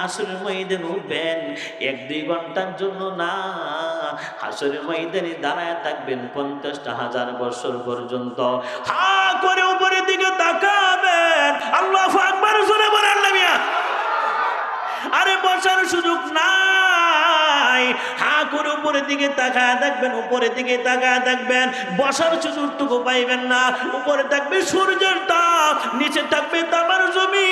হাসরের ময়দানে উঠবেন, এক দুই ঘণ্টার জন্য না। হাসরের ময়দানে দাঁড়ায় থাকবেন পঞ্চাশটা হাজার বছর পর্যন্ত। হা করে উপরের দিকে তাকাবেন। আল্লাহ আকবার, জোরে বলেন আরে বসার সুযোগ নাই। হা করে উপরের দিকে তাকায় দেখবেন উপরের দিকে তাকায় দেখবেন বসার সুযোগটুকু পাইবেন না। উপরে থাকবে সূর্যের তাপ, নিচে থাকবে তামার জমি।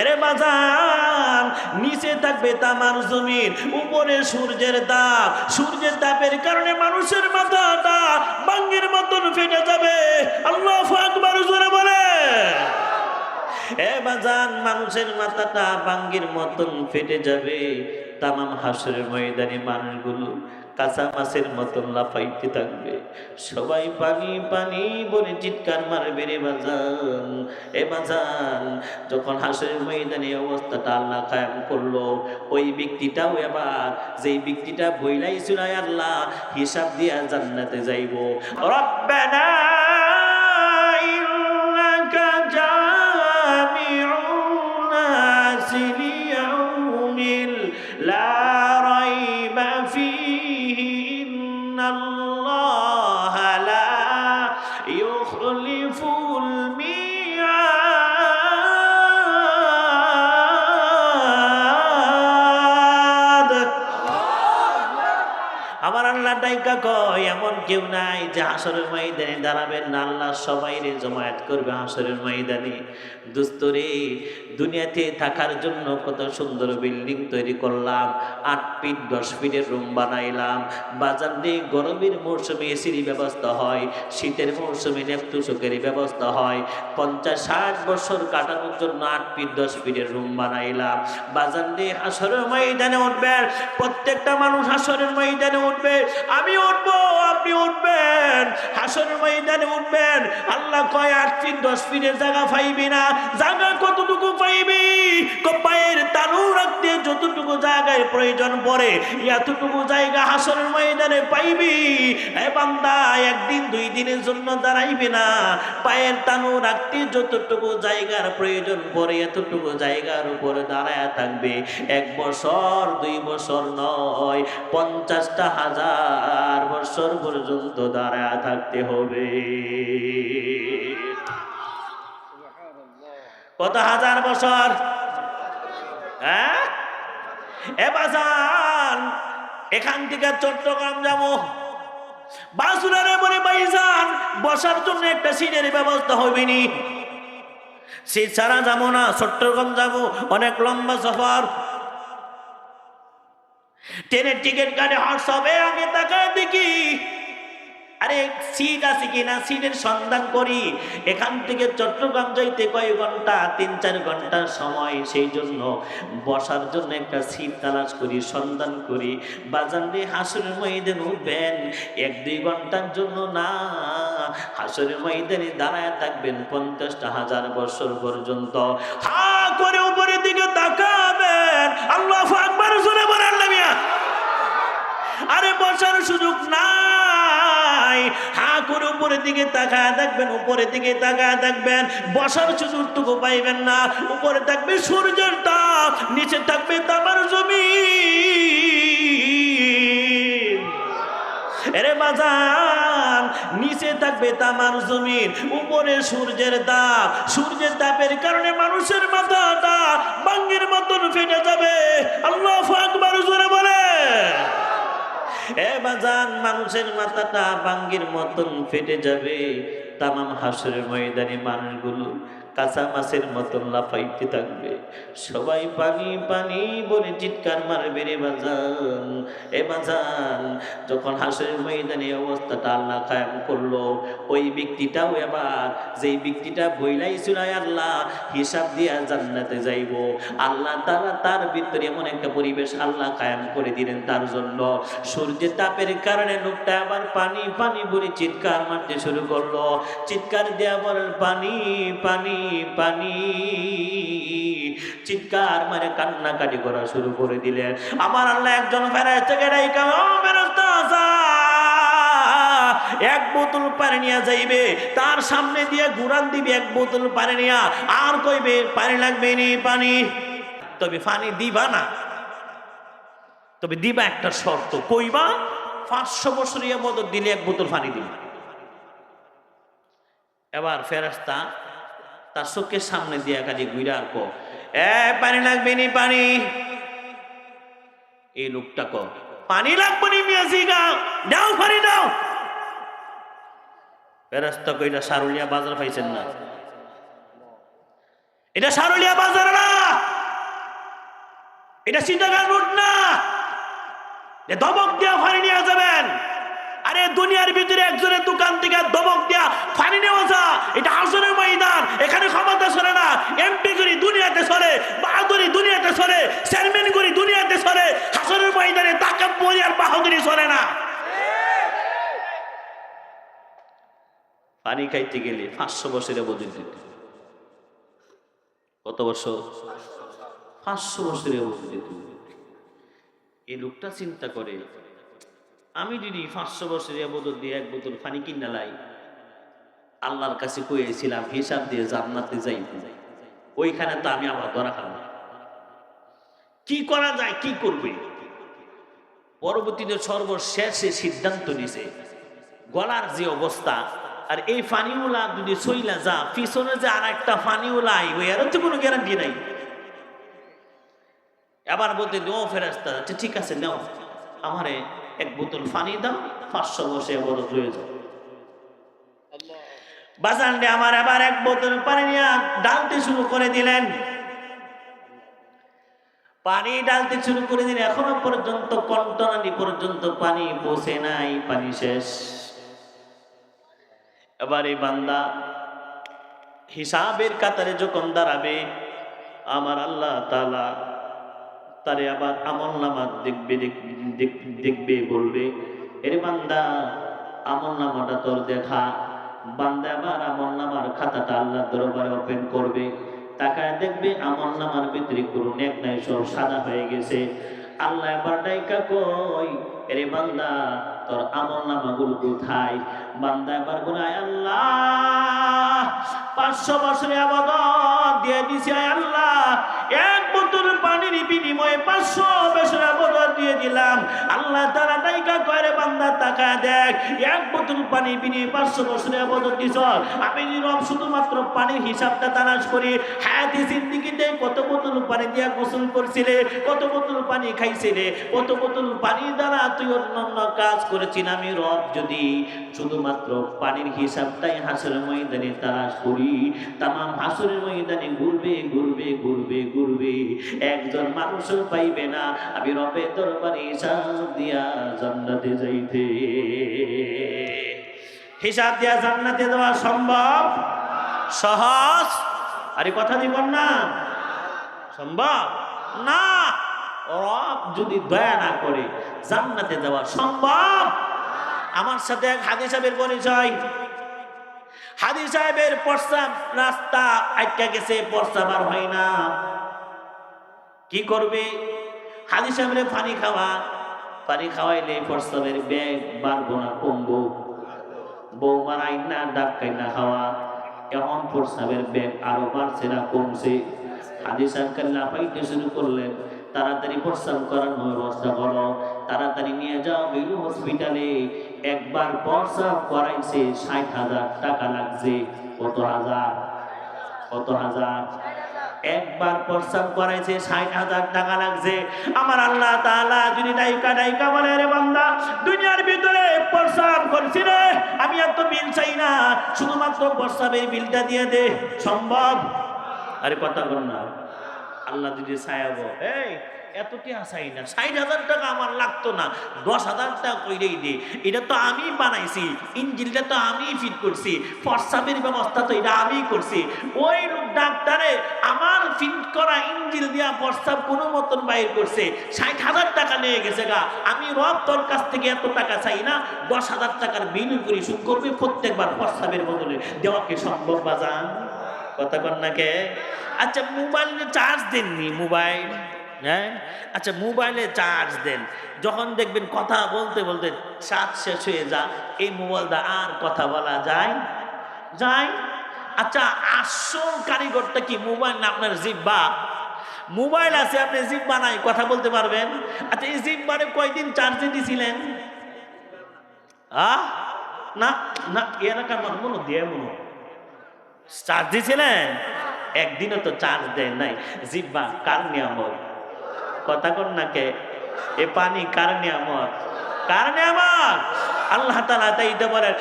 এরে বাজান, নিচে থাকবে তামার জমিন, উপরে সূর্যের তাপ। সূর্যের তাপের কারণে মানুষের মাথাটা বাঙ্গের মতন ফেটে যাবে। আল্লাহ আকবার, জোরে বলে। এ বাজান, মানুষের মাথাটা বাঙ্গির মতন ফেটে যাবে। তামাম হাসরের ময়দানে মানুষগুলো কাঁচা মাছের মতন লাফাইতে থাকবে। সবাই পানি পানি বলে চিৎকার মারবে রে বাজান এ বাজান যখন হাসের ময়দানে অবস্থাটা আল্লাহ কায়াম করল, ওই ব্যক্তিটাও এবার, যেই ব্যক্তিটা বইলাই চুরাই আল্লাহ হিসাব দিয়া জান্নাতে যাইব। রব্বানা ডাইকা কয়, এমন কেউ নাই যে হাসরের ময়দানে দাঁড়াবেন না। আল্লাহ সবাই রে জমায়েত করবে হাসরের ময়দানে। দুস্তরে, দুনিয়াতে থাকার জন্য কত সুন্দর বিল্ডিং তৈরি করলাম, আট ফিট, দশ ফিটের রুম বানাইলাম। বাজার দিয়ে গরমের মৌসুমে এসির ব্যবস্থা হয়, শীতের মৌসুমে নেপতুসকের ব্যবস্থা হয়। পঞ্চাশ, ষাট বছর কাটানোর জন্য আট ফিট, দশ ফিটের রুম বানাইলাম। বাজার দিয়ে হাসরের ময়দানে উঠবেন, প্রত্যেকটা মানুষ হাসরের ময়দানে উঠবে। আমি উঠবো, আপনি উঠবেন। হাসরের ময়দানে উঠবেন। আল্লাহ কয় আট ফিট দশ ফিটের জায়গা পাইবি না। জায়গা কতটুকু পাইবি? পায়ের তালু রাখতে যতটুকু জায়গায় প্রয়োজন পড়ে, এতটুকু জায়গা হাসরের ময়দানে পাইবি? বান্দা, একদিন, দুই দিনের জন্য দাঁড়াইবে না। পায়ের তানু রাখতে যতটুকু জায়গার প্রয়োজন পড়ে, এতটুকু জায়গার উপরে দাঁড়ায় থাকবে। এক বছর, দুই বছর নয়, পঞ্চাশটা হাজার বছর পর্যন্ত দাঁড়ায় থাকতে হবে। কত হাজার বছর? হ্যাঁ? এখান থেকে চট্টগ্রাম যাব। বাসুরারে বলে বাইজান বসার জন্য একটা সিটের ব্যবস্থা হবে নি। সিট ছাড়া যাব না, চট্টগ্রাম যাব। অনেক লম্বা সফর। ট্রেনের টিকিট কাটে হোয়াটসঅ্যাপে আগে তাকায় দেখি। আরে সিট আছে কিনা? সিটের সন্ধান করি। এখান থেকে চট্টগ্রাম যাইতে কয় ঘণ্টা? তিন, চার ঘণ্টার সময়। সেই জন্য বসার জন্য একটা সিট তালাশ করি, সন্ধান করি। বাজান হাসরের ময়দানে উঠবেন। এক, দুই ঘণ্টার জন্য না। হাসরের ময়দানে দাঁড়ায় থাকবেন পঞ্চাশটা হাজার বছর পর্যন্ত। হা, করে উপরের দিকে তাকাবেন দিকে তাকায় দেখবেন, উপরের দিকে তাকায় দেখবেন, বসার সুযোগটুকু পাইবেন না। উপরে থাকবে সূর্যের তাপ নিচে থাকবে তামার জমি এরে বাজান, নিচে থাকবে তামার জমিন, উপরে সূর্যের তাপ। সূর্যের তাপের কারণে মানুষের মাথাটা বাঙ্গের মতন ফেটে যাবে। আল্লাহ আকবার, জোরে বলে এ মানুষের মাথাটা বাঙ্গির মতন ফেটে যাবে। তামাম হাসরের ময়দানি মানুষগুলো কাঁচা মাছের মতন লাফাইতে থাকবে। সবাই পানি পানি বলে চিৎকার মারবে রে বাজান। এ বাজান, যখন হাসরের ময়দানে অবস্থাটা আল্লাহ কায়েম করল, ওই ব্যক্তিটাও এবার, যেই ব্যক্তিটা বইলাই চুলাই আল্লাহ, হিসাব দিয়া জান্নাতে যাইব। আল্লাহ তারা তার ভিতরে এমন একটা পরিবেশ আল্লাহ কায়েম করে দিলেন তার জন্য। সূর্যের তাপের কারণে লোকটা আবার পানি পানি বলে চিৎকার মারতে শুরু করল। চিৎকার দেয়া বলেন, পানি পানি পানি চিৎকার মারে কান্নাকাটি করা শুরু করে দিলেন আমার আল্লাহ একজন ফেরাজ থেকে ডাইকা এক বোতল পানি নিয়ে যাইবে, তার সামনে দিয়ে ঘুরান দিবে এক বোতল পানি নিয়া। আর কইবে, পানি লাগবে নি, পানি। তবে পানি দিবা না। তবে দিবা একটা শর্ত, কইবা, পাঁচশো বছরিয়া মদত দিলে এক বোতল পানি দিবা। এবার ফেরাস্তা তার চোখের সামনে দিয়ে কাজে গুইরা আর কো এ, পানি লাগবে নি, পানি? এই লোকটা ক পানি লাগবে নি মিয়াজি গা দাও পানি, দাও। ফেরাস্তা কইটা সারুলিয়া বাজার পাইছেন না? এটা সারুলিয়া বাজার না। এটা সীতাকার রোড না। দমক দিয়া ফানি নিয়ে যাবেন। আরে দুনিয়ার ভিতরে একজনের দোকান থেকে দমক দিয়া, ফানি নেওয়া যা, এটা হাসনের ময়দান, এখানে ক্ষমতা চলে না। এমপি করি দুনিয়াতে চলে, বাহাদুরি দুনিয়াতে চলে, চেয়ারম্যান করি দুনিয়াতে চলে হাসনের ময়দানে তাকাব্বরি আর বাহাদুরি চলে না। পানি খাইতে গেলে পাঁচশো বছরে বদল দিতে কত বছর? পাঁচশো বছরে বদল দিতে এই লোকটা চিন্তা করে আমি যদি পাঁচশো বছরে বোতল দিয়ে এক বোতল পানি কিনা লাই, আল্লাহর কাছে কয়েছিলাম হিসাব দিয়ে জান্নাতে যাই। ওইখানে তো আমি আবার ধরা খাব। কি করা যায়, কি করবে? পরবর্তীতে সর্বশেষে সিদ্ধান্ত নিছে, গলার যে অবস্থা, আর এই ফানিওলা যদি সইলা যা পিছনে যে আর একটা ফানিওলা আইবে, এর তো কোনো গ্যারান্টি নাই। আবার বলতে ও ফেরাস্তা আচ্ছা ঠিক আছে, নাও। আমারে এক বোতল পানি দাও, পাঁচশো বসে বড় হয়ে যাও বাজানডে আমার আবার এক বোতল পানি নিয়ে ডালতে শুরু করে দিলেন। পানি ডালতে শুরু করে দিলেন, এখনও পর্যন্ত কন্টনানি পর্যন্ত পানি পৌঁছে নাই, পানি শেষ। এবার এই বান্দা হিসাবের কাতারে যখন দাঁড়াবে, আমার আল্লাহ তালা তারে আবার আমল নামা দেখবে দেখ- দেখ- দেখবে বলবে। এর বান্দা, আমল নামাটা তোর দেখা। বান্দা আবার আমল নামার খাতাটা আল্লাহ দরবারে ওপেন করবে। তাকায় দেখবে আমল নামার ভিতরে কোনো নেক নাই, সব সাদা হয়ে গেছে। আল্লাহ এবার ডাইকা কই, এরে বান্দা, তোর আমল নামাগুলো কোথায়? বান্দা এবার গুনায় আল্লাহ, পাঁচশো বছরে আবাদত দিয়ে দিছি আল্লাহ। এক বোতল পানির বিনিময়ে পাঁচশো বছর আবাদত দিয়ে দিলাম। আল্লাহ তারা নাইকা কয়রে বান্দা টাকা দেখ, এক বোতল পানি বিনিময়ে পাঁচশো বছরে আবাদত দিছ। আমি নীরব শুধুমাত্র পানির হিসাবটা তালাশ করি, হায়াতি জিন্দিগিতে কত বোতল পানি দিয়া গোসল করছিলে, কত বোতল পানি খাইছিলে, কত বোতল পানি দ্বারা তুই অন্য কাজ করেছিস আমি রব যদি শুধুমাত্র পানির হিসাবটাই হাসের ময়দানে তালাশ করি। তামাম হাসরের ময়দানে ঘুরবে ঘুরবে ঘুরবে ঘুরবে। একজন মানুষও পাইবে না। আমি রবে দরবারে হিসাব দিয়া জান্নাতে যাইতে। হিসাব দিয়া জান্নাতে দেওয়া সম্ভব? সহজ? আরে কথা দিব না। সম্ভব? না। রব যদি দয়া না করে জান্নাতে দেওয়া সম্ভব? আমার সাথে এক হাদি সাহেবের পরিচয়। হাদি সাহেবের প্রস্তাব রাস্তা আটকা গেছে প্রস্তাব আর হয় না। কি করবে? হাদি সাহেবের পানি খাওয়া। পানি খাওয়াইলে প্রস্তাবের ব্যাগ বাড়বো না, কমবো। বৌমার আইনা ডাক কাইনা খাওয়া। এখন প্রস্তাবের ব্যাগ আরও বাড়ছে না, কমছে। হাদিস আঙ্কাল লাফাইতে শুরু করলেন। তাড়াতাড়ি প্রস্তাব করানোর ব্যবস্থা করো। তাড়াতাড়ি নিয়ে যাও বিলু হসপিটালে। একবার প্রস্তাব করাইছে, ষাট হাজার টাকা লাগছে। কত হাজার? কত হাজার? একবার প্রস্তাব করাইছে, ষাট হাজার টাকা লাগছে। আমার আল্লাহ তাআলা যদি ডাইকা ডাইকা বলে রে বান্দা, দুনিয়ার ভিতরে প্রস্তাব করছি রে, আমি এত বিল চাই না। শুধুমাত্র প্রস্তাবের বিলটা দিয়ে দে, সম্ভব? আরে কথা বল না। আল্লাহ যদি ছায়াবো এই এত টিয়া চাই না। ষাট হাজার টাকা আমার লাগতো না দশ হাজার টাকা কইরেই দে। এটা তো আমি বানাইছি ইঞ্জিনটা তো আমি ফিট করছি প্রস্রাবের ব্যবস্থা তো এটা আমি করছি। ওই ডাক্তারে আমার ফিট করা ইঞ্জিন দিয়া প্রস্তাব কোনো মতন বাইর করছে। ষাট হাজার টাকা নিয়ে গেছে গা। আমি রব তোর কাছ থেকে এত টাকা চাই না দশ হাজার টাকার বিল পরিশোধ করবে প্রত্যেকবার প্রস্তাবের বদলে। দেওয়া কি সম্ভব বাজান? কথা কন্যাকে আচ্ছা মোবাইলে চার্জ দেননি মোবাইল হ্যাঁ? আচ্ছা মোবাইলে চার্জ দেন। যখন দেখবেন কথা বলতে বলতে চার্জ শেষ হয়ে যা, এই মোবাইলটা আর কথা বলা যায় যায়? আচ্ছা আসল কারিগরটা কি? মোবাইল না আপনার জিব্বা? মোবাইল আছে, আপনি জিব্বা নাই, কথা বলতে পারবেন? আচ্ছা এই জিব্বারে কয়দিন চার্জে দিছিলেন? আহ? না না, এলাকার মানুষ মনে দিয়ে মনে চার্জ দিছিলেন? একদিনও তো চার্জ দেয় নাই। জিব্বা কার নিয়ামত? কথা কর না কে? এ পানি কার নিয়ামত? কার নিয়ামত? আল্লাহ তালা তাই বলেন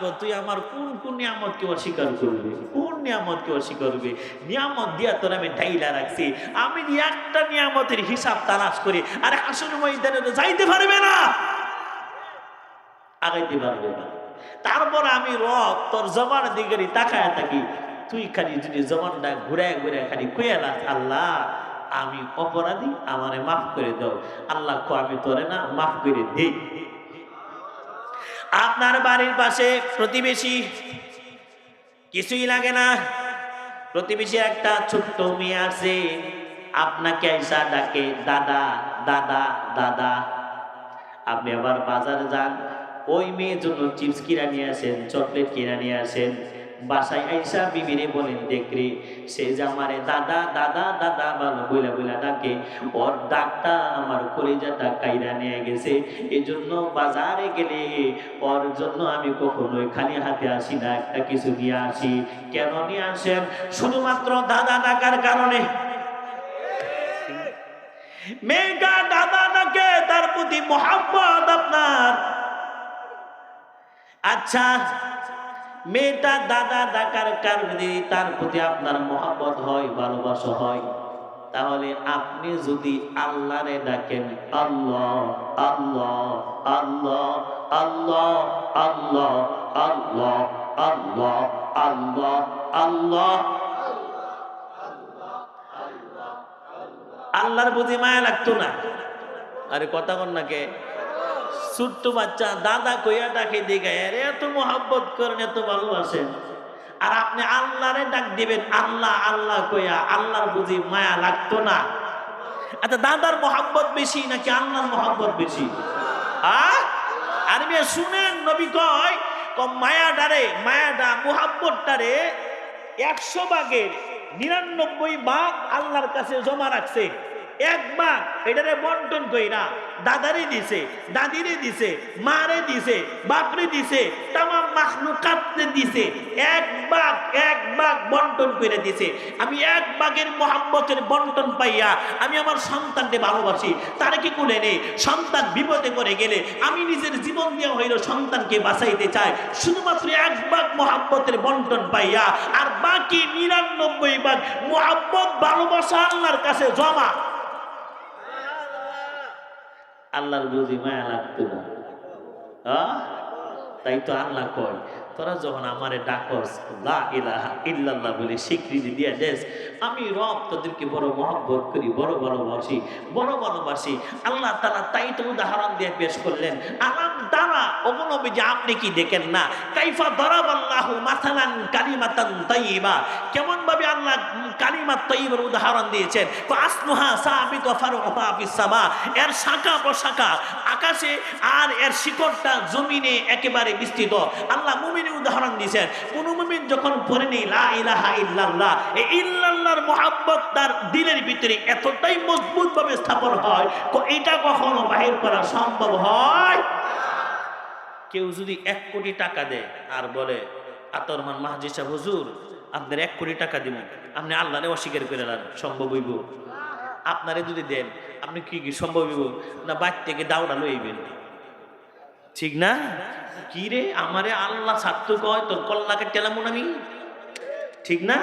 গো, তুই আমার কোন কোন নিয়ামতকে অস্বীকার করবি? কোন নিয়ামতকে অস্বীকার করবি? নিয়ামত দিয়া তোর আমি ঢাইলা রাখছি। আমি একটা নিয়ামতের হিসাব তালাশ করি আরে আসল ময়দানে তো যাইতে পারবে না। আগাইতে পারবে না। তারপর আমি রব তোর জমান দিকে তাকায় থাকি তুই খালি যদি জমানটা ঘুরে ঘুরে খালি কুয়ালাস আল্লাহ আমি অপরাধী আমারে মাফ করে দাও। আল্লাহ কো আমি তোরে না মাফ করে দেই। আপনার বাড়ির পাশে প্রতিবেশী কিছুই লাগে না। প্রতিবেশী একটা ছোট্ট মেয়ে আছে। আপনাকে আইসা ডাকে, দাদা দাদা দাদা। আপনি আবার বাজারে যান। ওই মেয়ের জন্য চিপস কিনা নিয়ে আসেন, চকলেট কিনা নিয়ে আসেন। বাসায় আইসা বিবিরে বলেন দেখরে সে যে আমারে দাদা দাদা দাদা ভালো বইলা বইলা ডাকে, ওর ডাকটা আমার কলিজাটা কাইরা নিয়ে গেছে। এজন্য বাজারে গেলে ওর জন্য আমি কখনোই খালি হাতে আসি না, একটা কিছু নিয়ে আসি। কেন নিয়ে আসেন? শুধুমাত্র দাদা ডাকার কারণে। মেয়েটা দাদা ডাকে, তার প্রতি মহাব্বত আপনার। আচ্ছা মেয়েটা দাদা ডাকার কারণে তার প্রতি আপনার মহাব্বত হয়, ভালোবাসা হয়। তাহলে আপনি যদি আল্লাহরে ডাকেন, আল্লাহ আল্লাহ আল্লাহ আল্লাহ আল্লাহ আল্লাহ আল্লাহ আল্লাহ আল্লাহ। আল্লাহর বুঝি মায়া লাগতো না। আরে কথা কন না কে? ছোট্ট বাচ্চা, দাদা কইয়া ডাকে দিকে আরে, এত মোহাব্বত করেন, এত ভালোবাসেন। আর আপনি আল্লাহরে ডাক দিবেন, আল্লাহ আল্লাহ কইয়া, আল্লাহর বুঝি মায়া লাগতো না। আচ্ছা দাদার মোহাব্বত বেশি নাকি আল্লাহর মোহাব্বত বেশি? আর মেয়ে, শুনেন, নবী কয়, কম ডা মায়াডা মোহাব্বতটারে একশো ভাগের নিরানব্বই ভাগ আল্লাহর কাছে জমা রাখছে। এক ভাগ এটারে বন্টন কইরা দাদারে দিছে, দাদিরে দিছে, মারে দিছে, বাপরে দিছে, তামাম মাখলুকাতরে দিছে। এক ভাগ এক ভাগ বন্টন করে দিছে। আমি এক ভাগের মোহাম্মতের বন্টন পাইয়া আমি আমার সন্তানকে ভালোবাসি, তার কি কোলে নেই? সন্তান বিপদে করে গেলে আমি নিজের জীবন দেওয়া হইল সন্তানকে বাঁচাইতে চাই। শুধুমাত্র এক ভাগ মোহাম্মতের বন্টন পাইয়া, আর বাকি নিরানব্বই ভাগ মোহাম্মত ভালোবাসা আল্লাহর কাছে জমা। আল্লাহর বুঝি মায়া লাগতো না। তাই তো আল্লাহ কয়, তোরা যখন আমারে ডাকস ইল্লাল্লাহ বলে স্বীকৃতি দিয়া দেস, আমি রব তোদেরকে বড় মহব্বত করি, বড় ভালোবাসি বড় ভালোবাসি। আল্লাহ তারা তাই তো উদাহরণ দিয়ে পেশ করলেন। আলাম দ্বারা যে আপনি কি দেখেন না? কাইফা দরাব আল্লাহ কালিমাতান তাইয়িবা। কেমন ভাবে আল্লাহ তাইয়িবার উদাহরণ দিয়েছেন? আসনুহা এর শাখা আকাশে আর এর শিকড়টা জমিনে একেবারে বিস্তৃত। আল্লাহ মুমিনের উদাহরণ দিয়েছেন। কোন মুমিন যখন পড়ে নেই, লা ইলাহা ইল্লাল্লাহ এই ইল্লাল্লাহর মোহাব্বত তার দিলের ভিতরে এতটাই মজবুত ভাবে স্থাপন হয় এটা কখনো বাহির করা সম্ভব হয়? কেউ যদি এক কোটি টাকা দেয় আর বলে আতরমান মাহাজি সাহেব, হুজুর, আপনার এক কোটি টাকা দিব। আপনি আল্লাহরে অস্বীকার করে নেন, সম্ভব হইব। আপনারে যদি দেন, আপনি কি কি সম্ভব হইব? না বাইর থেকে দাউড়া লইবেন ঠিক না? কি রে, আমারে আল্লাহ ছাত্র কয়, তোর কল্লাকে টেলামুন আমি? ঠিক না?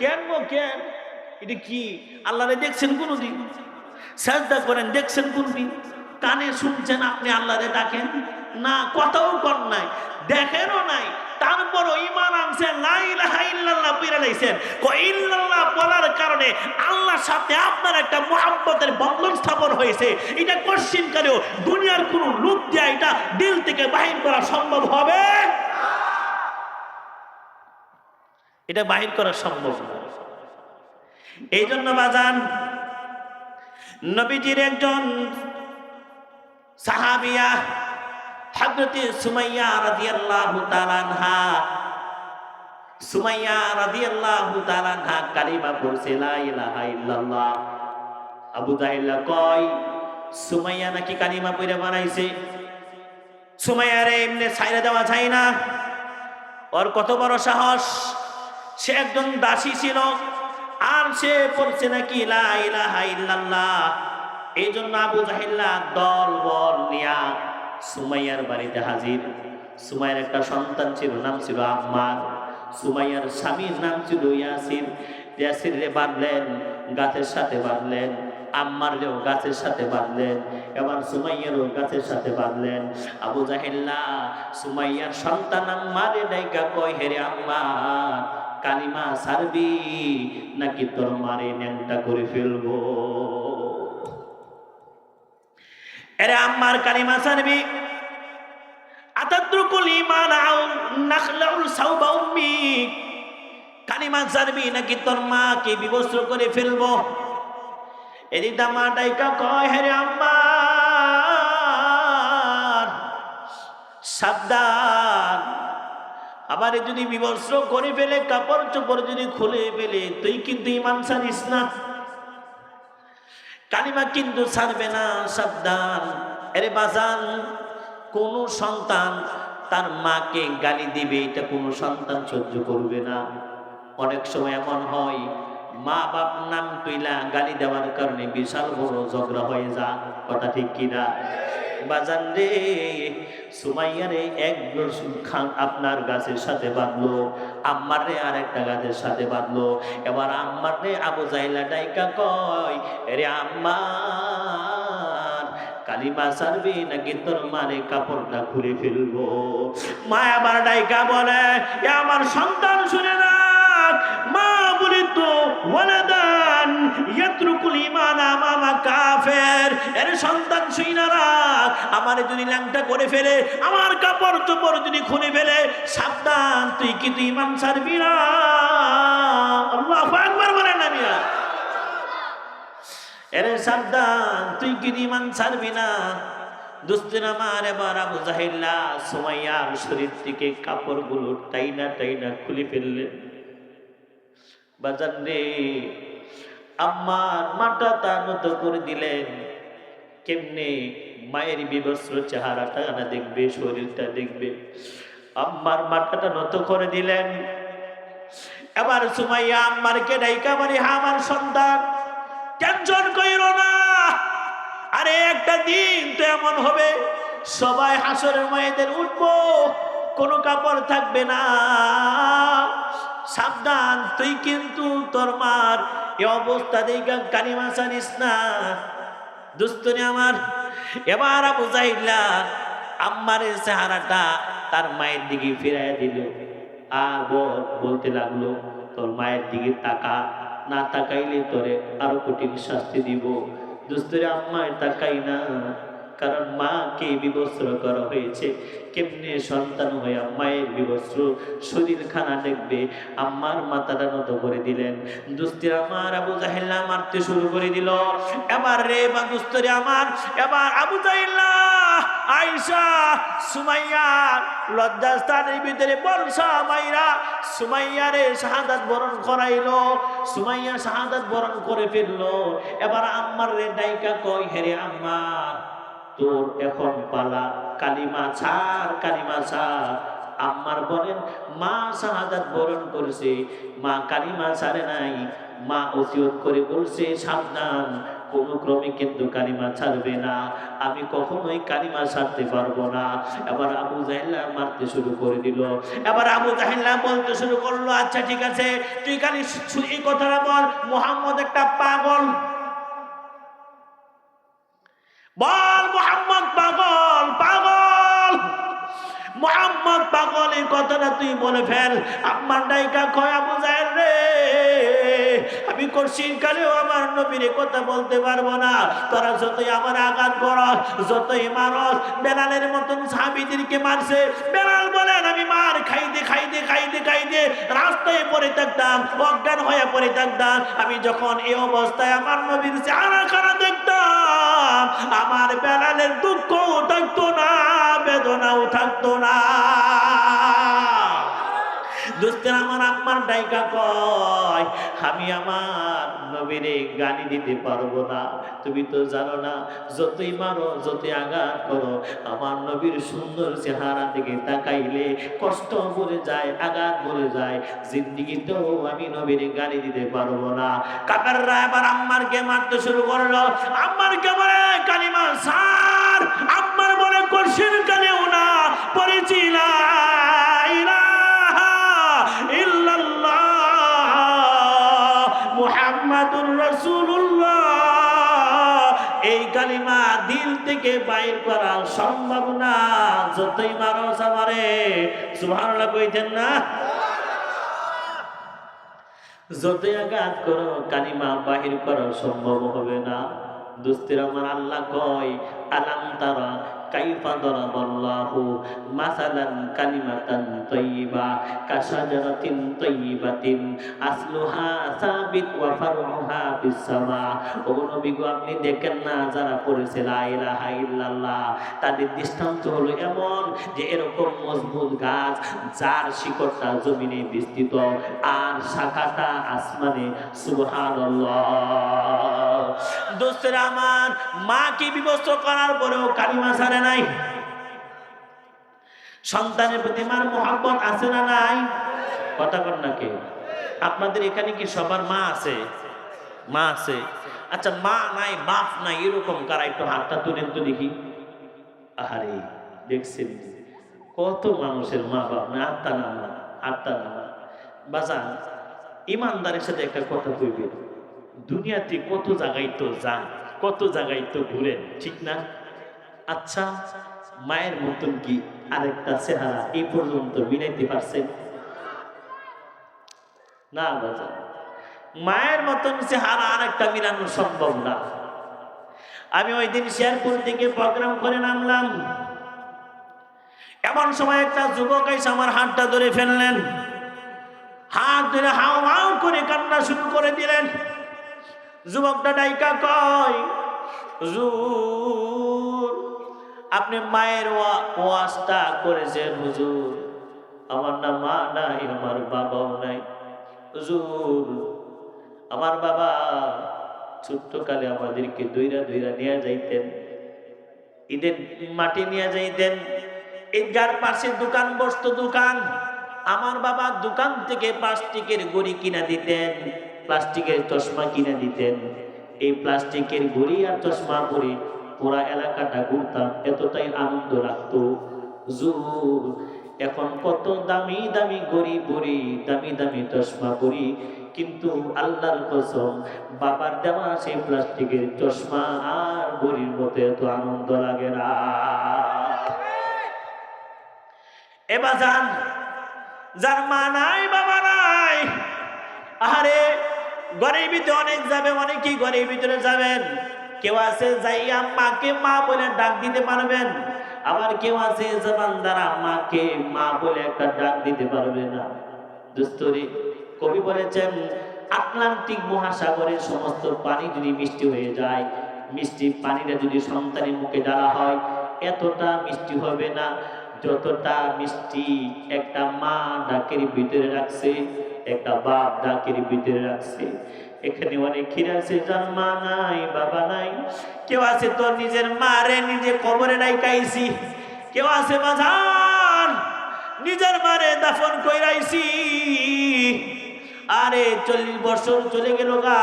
কেন গো, কেন? এটা কি? আল্লাহরে দেখছেন কোনদিন? সাজদা করেন, দেখছেন কোনদিন? কানে শুনছেন, আপনি আল্লাহরে ডাকেন? না, কথাও কর নাই, দেখেনও নাই। তারপর ইমান আনছে লা ইলাহা ইল্লাল্লাহ বলার কারণে আল্লাহর সাথে আপনার একটা মোহাব্বতের বন্ধন স্থাপন হয়েছে। এটা কোশ্চিন কালেও দুনিয়ার কোনো লোক দিয়ে এটা দিল থেকে বাহির করা সম্ভব হবে? এটা বাহির করা সম্ভব এই জন্য বাজান, নবীজির একজন সাহাবিয়া হযরতে সুমাইয়া রাদিয়াল্লাহু তাআলা আনহা, সুমাইয়া রাদিয়াল্লাহু তাআলা আনহা কালিমা পড়ছে, লা ইলাহা ইল্লাল্লাহ। আবু জাহিল্লা কয়, সুমাইয়া নাকি কালিমা পড়ে বানাইছে? সুমাইয়ারে এমনি ছাইরা দেওয়া যায় না। ওর কত বড় সাহস। সে একজন দাসী ছিল, আর সে পড়ছে নাকি লা ইলাহা ইল্লাল্লাহ। এই জন্য আবু জাহিল্লা দল বল নিয়া সুমাইয়ার বাড়িতে হাজির। সুমাইয়ার একটা সন্তান ছিল, নাম ছিল আম্মার। সুমাইয়ার স্বামীর নাম ছিল ইয়াসির। ইয়াসির বাঁধলেন, গাছের সাথে বাঁধলেন। আম্মার রেও গাছের সাথে বাঁধলেন। এবার সুমাইয়ারও গাছের সাথে বাঁধলেন। আবু জাহিল্লা, সুমাইয়ার সন্তান আম্মারে ডাইকা কয় হেরে আম্মা, কালিমা সারবি, নাকি তোর মারে ন্যাংটা করে ফেলব? এরে আম্মার কালিমা সারবি আতাদ্রুকুল ইমান আও নাখলাউল সাউবা উম্মি, কালিমা সারবি নাকি তোর মাকে বিবস্ত্র করে ফেলব? এদিক দামা ডাইকা কয়, হেরে আম্মা সাবধান। আবার যদি বিবস্ত্র করে ফেলে, কাপড় চোপড় যদি খুলে ফেলে, তুই কিন্তু ইমান সারিস না। কালিমা কিন্তু ছাড়বে না, সাবধান। এরে বাজান, কোন সন্তান তার মাকে গালি দিবে, এটা কোনো সন্তান সহ্য করবে না। অনেক সময় এমন হয় মা বাপ নাম তুইলা গালি দেওয়ার কারণে বিশাল বড় ঝগড়া হয়ে যা কথা ঠিক কিনা? বাজান রে, সুমাইয়া রে, এক খান আপনার গাছের সাথে বাঁধলো, আম্মার রে আর একটা গাছের সাথে বাঁধলো। এবার আম্মার রে আবু জাইলা ডাইকা কয় রে আম্মার, কালিমা সারবি নাকি তোর মারে কাপড়টা খুলে ফেলব? মা আবার ডাইকা বলে আমার সন্তান শুনে না মা বলি তো ওয়ালাদান ইয়াতরুকুল ঈমান আমামা কাফের। এর সন্তান শুইনা রাখ আমার যদি ল্যাংটা করে ফেলে, আমার কাপড় চোপড় যদি খুলে ফেলে, সাবধান, তুই কি তুই ইমান ছাড়বি না? আল্লাহু আকবার বলেন মিয়া। এরে সাবধান, তুই কি ইমান ছাড়বি না? দুস্তিন আমার এবার আবু জাহিল্লা, সুমাইয়ার শরীর থেকে কাপড়গুলো টাইনা টাইনা খুলে ফেললেন বাজার রে আম্মার মাটা তা নত করে দিলেন। কেমনে মায়ের বিবস্ত্র চেহারাটা না দেখবে, শরীরটা দেখবে? আম্মার মাথাটা নত করে দিলেন। এবার সুমাইয়া আম্মারকে ডাইকা হা আমার সন্তান, টেনশন কইর না। আরে, একটা দিন তো এমন হবে, সবাই হাসরের মায়েদের উঠবো, কোনো কাপড় থাকবে না। সাবধান, তুই কিন্তু তোর মার এ অবস্থা দেখা কালিমা জানিস না দুস্তনি আমার। এবার আবু জাহিল্লা আম্মারের চেহারাটা তার মায়ের দিকে ফিরাই দিল। আর বল, বলতে লাগল, তোর মায়ের দিকে তাকা, না তাকাইলে তোরে আরও কঠিন শাস্তি দিব। দুস্তরে আম্মায় তাকাই না। কারণ মাকে বিবস্ত্র করা হয়েছে? কেমনে সন্তান হয়ে মায়ের বিবস্ত্র? শরীর খানা দেখবে আম্মার মাথাটা নত করে দিলেন। দুস্তির আমার আবু জাহিল্লা মারতে শুরু করে দিল। এবার রে বা দুস্তরে আমার, এবার আবু জাহিল্লা আইসা সুমাইয়া, লজ্জাস্থানের ভিতরে বর্ষা মাইরা সুমাইয়া রে শাহাদাত বরণ করাইলো। সুমাইয়া শাহাদাত বরণ করে ফেলল। এবার আম্মার রে ডাইকা কই হেরে আম্মা তোর এখন পালা। কালিমা ছাড় কালিমা ছাড়। আম্মার বলেন, মা শাহাদাত বরণ করেছে। মা কালিমা ছাড়ে নাই। মা ওসিয়ত করে বলছে, সাবধান। কোন ক্রমে কিন্তু কালিমা ছাড়বে না। আমি কখনোই কালিমা ছাড়তে পারব না। এবার আবু জাহিল্লা মারতে শুরু করে দিল। এবার আবু জাহিল্লা বলতে শুরু করল আচ্ছা ঠিক আছে, তুই কালি এই কথাটা বল, মোহাম্মদ একটা পাগল। বল এই কথাটা তুই বলে ফেল। আমার ডাইকা খয়া বুঝায় রে, আমি কঠিন কালেও আমার নবীর কথা বলতে পারব না। তোরা যতই আমার আঘাত করস, যতই মারস, বেলালের মতন সাহাবিদেরকে মারছে, বেলাল বলেন, আমি মার খাইতে খাইতে খাইতে খাইতে রাস্তায় পড়ে থাকতাম, অজ্ঞান হয়ে পড়ে থাকতাম। আমি যখন এই অবস্থায় আমার নবীর চেহারা খানা দেখতাম, আমার বেলালের দুঃখও থাকতো না, বেদনাও থাকতো না। দোস্তের আমার আম্মার ডাইকা কয়, আমি আমার নবীরে গানি দিতে পারব না। তুমি তো জানো না, যতই মারো, যতই আঘাত করো, আমার নবীর সুন্দর চেহারা দিকে তাকাইলে কষ্ট বলে যায়, আঘাত বলে যায়। জিন্দিগিতেও আমি নবীরে গালি দিতে পারব না। কাকাররা এবার আম্মারকে মারতে শুরু করল। আম্মারকে বলে, কালিমা সার আম্মার বলে করছেন কালেও না? পরিচিলা মুহাম্মাদুর রাসূলুল্লাহ। এই কালিমা দিল থেকে বাইর করা সম্ভব না, যতই মারো সামারে সুবহানাল্লাহ কইতেন না? যতই আঘাত করো, কালিমা বাহির করা সম্ভব হবে না। দুস্তির আমার আল্লাহ কয়, আলাম তারা কাইফা দরাবাল্লাহু মাসালান কালিমাতান তাইয়্যিবা কাশাজারাতিন তাইয়্যিবাতিন আসলুহা সাবিত ওয়া ফারউহা ফিস ও নবী গো, আপনি দেখেন না যারা পড়েছে, লা ইলাহা ইল্লাল্লাহ? তাদের দৃষ্টান্ত হলো এমন যে এরকম মজবুত গাছ যার শিকড়টা জমিনে বিস্তৃত। আর শাখাটা আসমানে সুবহানাল্লাহ। দোস্তের আমার মাকে বিবস্ত্র করার পরেও কালিমা ছাড়ে নাই? সন্তানের প্রতি মার মোহাম্মত আছে না নাই? কথা কর না কে আপনাদের এখানে কি সবার মা আছে? মা আছে। আচ্ছা মা নাই, বাপ নাই, এরকম কারা? একটু হাতটা তুলেন তো দেখি। আহারে, দেখছেন কত মানুষের মা বাপ না আত্মা না আত্মা না বাজান, ইমানদারের সাথে একটা কথা কইবে দুনিয়াতে কত জায়গায় তো যান, কত জায়গায় তো ঘুরেন, ঠিক না? আচ্ছা মায়ের মতন কি আরেকটা চেহারা এই পর্যন্ত মিলাইতে পারছেন? না বাজা মায়ের মতন চেহারা আরেকটা মিলানো সম্ভব না। আমি ওই দিন শেরপুর থেকে প্রোগ্রাম করে নামলাম। এমন সময় একটা যুবক এসে আমার হাতটা ধরে ফেললেন। হাত ধরে হাও হাও করে কান্না শুরু করে দিলেন। যুবকটা ডাইকা কয়, হুজুর, আপনি মায়ের ওয়া- ওয়াজটা করেছেন, হুজুর। আমার না মা নাই, আমার বাবাও নাই। হুজুর, আমার বাবা ছোট্টকালে আমাদেরকে দইরা দইরা নিয়ে যাইতেন। ঈদের মাটি নিয়ে যাইতেন। ঈদগার পাশে দোকান, বসতো দোকান, আমার বাবা দোকান থেকে প্লাস্টিকের গড়ি কিনা দিতেন। প্লাস্টিকের চশমা কিনে দিতেন। এই প্লাস্টিকের ঘড়ি আর চশমা পরে পুরা এলাকাটা ঘুরতাম, এতটাই আনন্দ লাগতো। এখন কত দামি দামি গড়ি পরি, দামি দামি চশমা পরি, কিন্তু আল্লাহর কসম, বাবার দেওয়া সেই প্লাস্টিকের চশমা আর গড়ির মতো এত আনন্দ লাগে না। এবার যান, যার মা নাই, বাবা নাই আরে ঘরের ভিতরে অনেক যাবে, অনেকেই ঘরের ভিতরে যাবেন। কেউ আছে যাইয়া মাকে মা বলে ডাক দিতে পারবেন। আবার কেউ আছে জবান দ্বারা মাকে মা বলে একটা ডাক দিতে পারবে না। দুস্তরি, কবি বলেছেন, আটলান্টিক মহাসাগরের সমস্ত পানি যদি মিষ্টি হয়ে যায়, মিষ্টি পানিটা যদি সন্তানের মুখে ডালা হয়, এতটা মিষ্টি হবে না। যতটা মিষ্টি একটা মা ডাকের ভিতরে রাখছে, একটা বাপ ডাকের ভিতরে রাখছে। এখানে অনেক ক্ষীর আছে যার মা নাই, বাবা নাই। কেউ আছে, তোর নিজের মারে নিজে কবরে নাই ডাইকাইছি। কেউ আছে বাজান নিজের মারে দাফন কইরাইছি। আরে চল্লিশ বছর চলে গেল গা।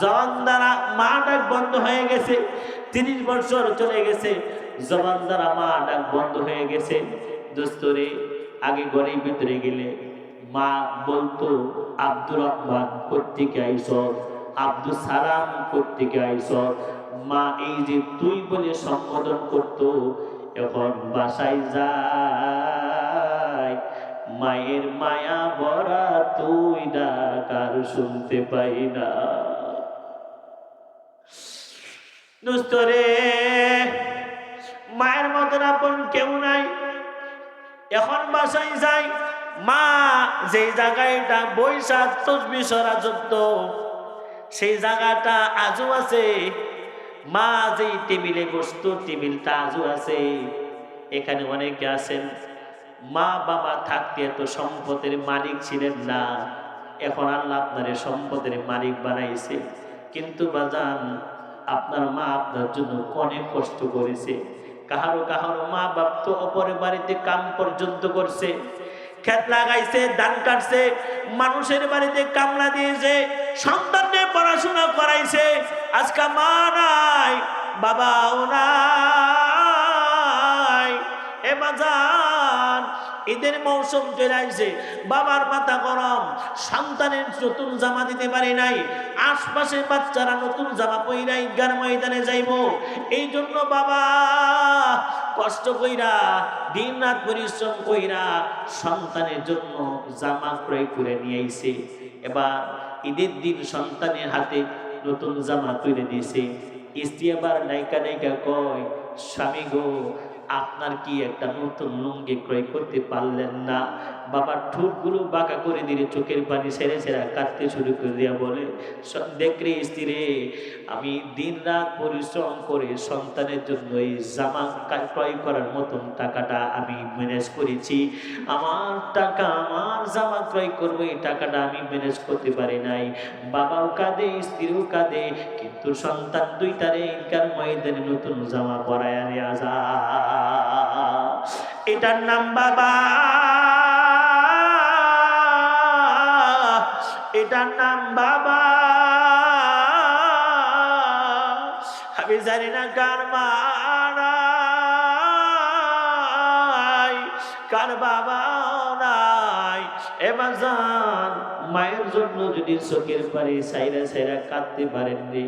জবান দ্বারা মা ডাক বন্ধ হয়ে গেছে, তিরিশ বছর চলে গেছে। জবান দ্বারা মা, ডাক বন্ধ হয়ে গেছে। দোস্তরে, আগে ঘরের ভিতরে গেলে মা বলতো, আব্দুর রহমান কর্তিকে আইস আব্দুল সালাম কর্তিকে আইস মা, এই যে তুই বলে সম্বোধন করতো, এখন বাসায় যায়। মায়ের মায়া ভরা তুই ডাকার শুনতে পাই না। দুস্তরে মায়ের মতন আপন কেউ নাই। এখন বাসায় যাই, মা যে জায়গাটা বৈশাখ তসবি সরাযুক্ত সেই জায়গাটা আজও আছে। মা যে টেবিলে বসতো, টেবিলটা আজও আছে। এখানে অনেকে আছেন। মা বাবা থাকতে এত সম্পদের মালিক ছিলেন না। এখন আল্লাহ আপনার সম্পদের মালিক বানাইছে। কিন্তু বাজান, আপনার মা আপনার জন্য অনেক কষ্ট করেছে। কাহারো কাহারো মা বাপ তো অপরের বাড়িতে কাম পর্যন্ত করছে। খেত লাগাইছে, ধান কাটছে, মানুষের বাড়িতে কামলা দিয়েছে সন্তানকে পড়াশোনা করাইছে। আজকে মা নাই, বাবাও নাই, এ বাজান ঈদের মৌসুম চলে আসছে বাবার মাথা গরম, সন্তানের নতুন জামা দিতে পারি নাই আশপাশে বাচ্চারা নতুন জামা পইরা ঈদগার ময়দানে যাইব। এই জন্য বাবা, কষ্ট কইরা দিন রাত পরিশ্রম কইরা সন্তানের জন্য জামা ক্রয় করে নিয়ে আইছে। এবার ঈদের দিন সন্তানের হাতে নতুন জামা তুলে দিয়েছে। স্ত্রী আবার নায়িকা নায়িকা কয়, স্বামী গো আপনার কি একটা নতুন লুঙ্গি ক্রয় করতে পারলেন না? বাবার ঠোঁটগুলো বাঁকা করে দিলে চোখের পানি সেরে সেরা কাঁদতে শুরু করে দিয়া বলে "স- দেখ রে স্ত্রী আমি দিন রাত পরিশ্রম করে সন্তানের জন্য এই জামা ক্রয় করার মতন টাকাটা আমি ম্যানেজ করেছি। আমার টাকা, আমার জামা ক্রয় করব, এই টাকাটা আমি ম্যানেজ করতে পারি নাই। বাবাও কাঁদে, স্ত্রীও কাঁদে, কিন্তু সন্তান দুই দুইটারে ইনকার ময়দানে নতুন জামা পরায় আনে আজা এটার নাম বাবা। এটার নাম বাবা। আমি জানি না কার কার বাবা নাই। এবার মায়ের জন্য যদি চোখের পানি সাইরা সাইরা কাঁদতে পারেননি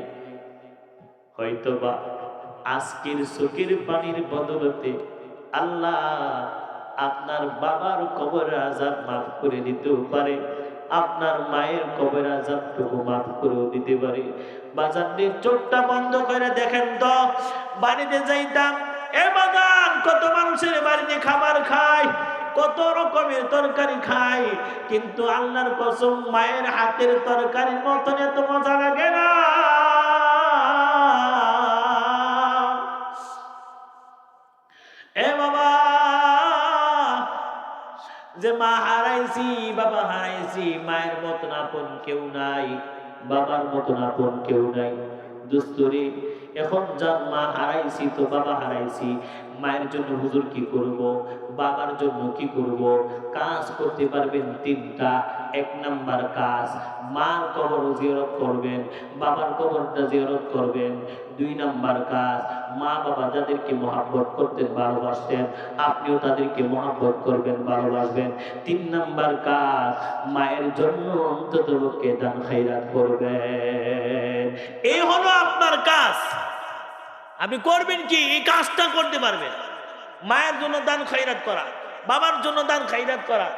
হয়তো বা আজকের চোখের পানির বদলতে আল্লাহ আপনার বাবার কবর আজাব মাফ করে দিতেও পারে। আপনার মায়ের কবের আজাবটুকু মাফ করেও দিতে পারে। বাজারটির চোখটা বন্ধ করে দেখেন তো, বাড়িতে যাইতাম, এ বাগান, কত মানুষের বাড়িতে খাবার খায় কত রকমের তরকারি খায় কিন্তু আল্লাহর কসম, মায়ের হাতের তরকারির মতন এত মজা লাগে না। যে মা হারাইছি, বাবা হারাইছি, মায়ের মতন আপন কেউ নাই, বাবার মতন আপন কেউ নাই। দুস্তরে এখন যার মা হারাইছি, তো বাবা হারাইছি। মায়ের জন্য হুজুর কি করব? বাবার জন্য কি করব? কাজ করতে পারবেন তিনটা। এক নাম্বার কাজ, মার কবর জিয়ারত করবেন, বাবার কবরটা জিয়ারত করবেন। দুই নাম্বার কাজ, মা বাবা যাদেরকে মহাব্বত করতেন, ভালোবাসতেন, আপনিও তাদেরকে মহাব্বত করবেন, ভালোবাসবেন। তিন নাম্বার কাজ, মায়ের জন্য অন্তত লোককে দান খাইরাত করবেন। এই হলো আপনার কাজ। আপনি করবেন কি? এই কাজটা করতে পারবেন। মায়ের জন্য দান খাইরাত করা, বাবার জন্য দান খাইরাত করা।